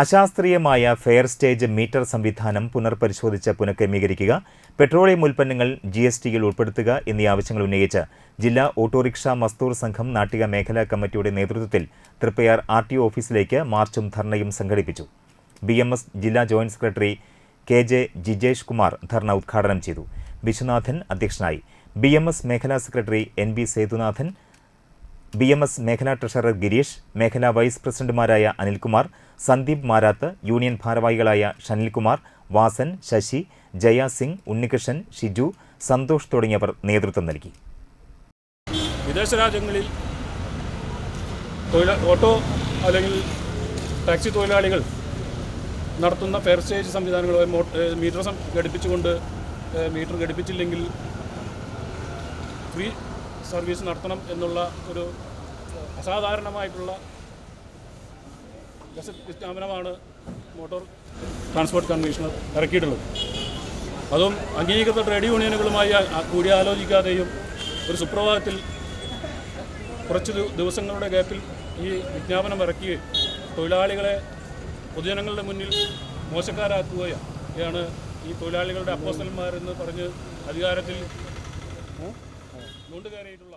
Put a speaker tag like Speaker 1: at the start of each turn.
Speaker 1: അശാസ്ത്രീയമായ fair stage meter സംവിധാനം പുനർപരിശോധിച്ച് പുനഃക്രമീകരിക്കുക പെട്രോളിയം ഉൽപ്പന്നങ്ങൾ ജി എസ് ടിയിൽ ഉൾപ്പെടുത്തുക എന്നീ ആവശ്യങ്ങൾ ഉന്നയിച്ച് ജില്ലാ ഓട്ടോറിക്ഷ മസ്തൂർ സംഘം നാട്ടിക മേഖലാ കമ്മിറ്റിയുടെ നേതൃത്വത്തിൽ തൃപ്പയാർ ആർ ടി ഓഫീസിലേക്ക് മാർച്ചും ധർണയും സംഘടിപ്പിച്ചു. ബി എം എസ് ജില്ലാ joint secretary K J Jijesh Kumar ധർണ ഉദ്ഘാടനം ചെയ്തു. വിശ്വനാഥൻ അധ്യക്ഷനായി. ബി എം എസ് മേഖലാ secretary N B Sethunathan B M S മേഖലാ ട്രഷറർ ഗിരീഷ് മേഖലാ വൈസ് പ്രസിഡന്റുമാരായ അനിൽകുമാർ സന്ദീപ് മാരാത്ത് യൂണിയൻ ഭാരവാഹികളായ ഷനിൽകുമാർ വാസൻ ശശി ജയ സിംഗ് ഉണ്ണികൃഷ്ണൻ ഷിജു സന്തോഷ് തുടങ്ങിയവർ നേതൃത്വം നൽകി.
Speaker 2: വിദേശ രാജ്യങ്ങളിൽ ഓട്ടോ അല്ലെങ്കിൽ ടാക്സി തൊഴിലാളികൾ നടത്തുന്ന ഫെയർ സ്റ്റേജ് സംവിധാനങ്ങൾ മീറ്റർ ഘടിപ്പിച്ചുകൊണ്ട് മീറ്റർ ഘടിപ്പിച്ചില്ലെങ്കിൽ ഫ്രീ സർവീസ് നടത്തണം എന്നുള്ള ഒരു അസാധാരണമായിട്ടുള്ള ഗസറ്റ് വിജ്ഞാപനമാണ് മോട്ടോർ ട്രാൻസ്പോർട്ട് കമ്മീഷണർ ഇറക്കിയിട്ടുള്ളത്. അതും അംഗീകൃത ട്രേഡ് യൂണിയനുകളുമായി കൂടിയാലോചിക്കാതെയും ഒരു സുപ്രഭാതത്തിൽ കുറച്ച് ദിവസങ്ങളുടെ ഗ്യാപ്പിൽ ഈ വിജ്ഞാപനം ഇറക്കുകയും തൊഴിലാളികളെ പൊതുജനങ്ങളുടെ മുന്നിൽ മോശക്കാരാക്കുകയാണ് ഈ തൊഴിലാളികളുടെ അപ്പോസ്റ്റന്മാരെന്ന് പറഞ്ഞ് അധികാരത്തിൽ കൊണ്ടുകയറിയിട്ടുള്ള